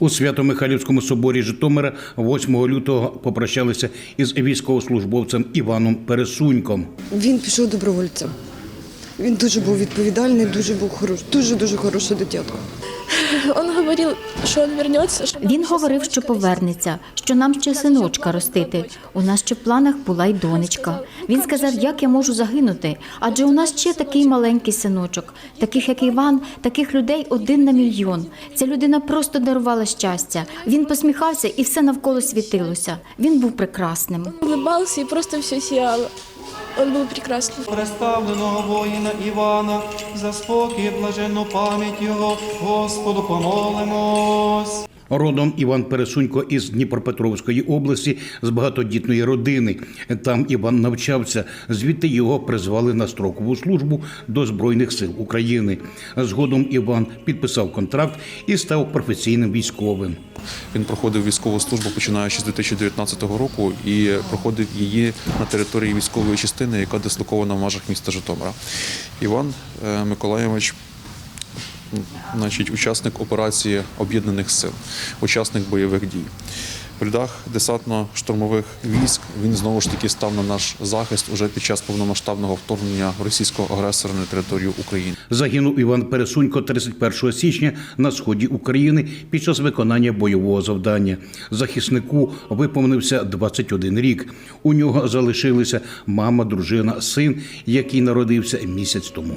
У Свято-Михайлівському соборі Житомира 8 лютого попрощалися із військовослужбовцем Іваном Пересуньком. Він пішов добровольцем. Він дуже був відповідальний, дуже був хороший, дуже дуже хороше дитятко. Он говорил, он вернется. что нам Він говорив, що повернеться, що нам ще синочка ростити. У нас ще в планах була й донечка. Він сказав, як я можу загинути, адже у нас ще такий маленький синочок, таких як Іван, таких людей один на мільйон. Ця людина просто дарувала щастя. Він посміхався і все навколо світилося. Він був прекрасним. Улыбался и просто все сияло. Он був прекрасний. Представленого воїна Івана, за спокій, блаженну пам'ять його, Господу помолимось. Родом Іван Пересунько із Дніпропетровської області з багатодітної родини. Там Іван навчався. Звідти його призвали на строкову службу до Збройних сил України. Згодом Іван підписав контракт і став професійним військовим. Він проходив військову службу починаючи з 2019 року і проходив її на території військової частини, яка дислокована в межах міста Житомира. Іван е, Миколайович. м, Значить, учасник операції Об'єднаних сил, учасник бойових дій. В рядах десантно-штурмових військ він знову ж таки став на наш захист уже під час повномасштабного вторгнення російського агресора на територію України. Загинув Іван Пересунько 31 січня на сході України під час виконання бойового завдання. Захиснику виповнився 21 рік. У нього залишилися мама, дружина, син, який народився місяць тому.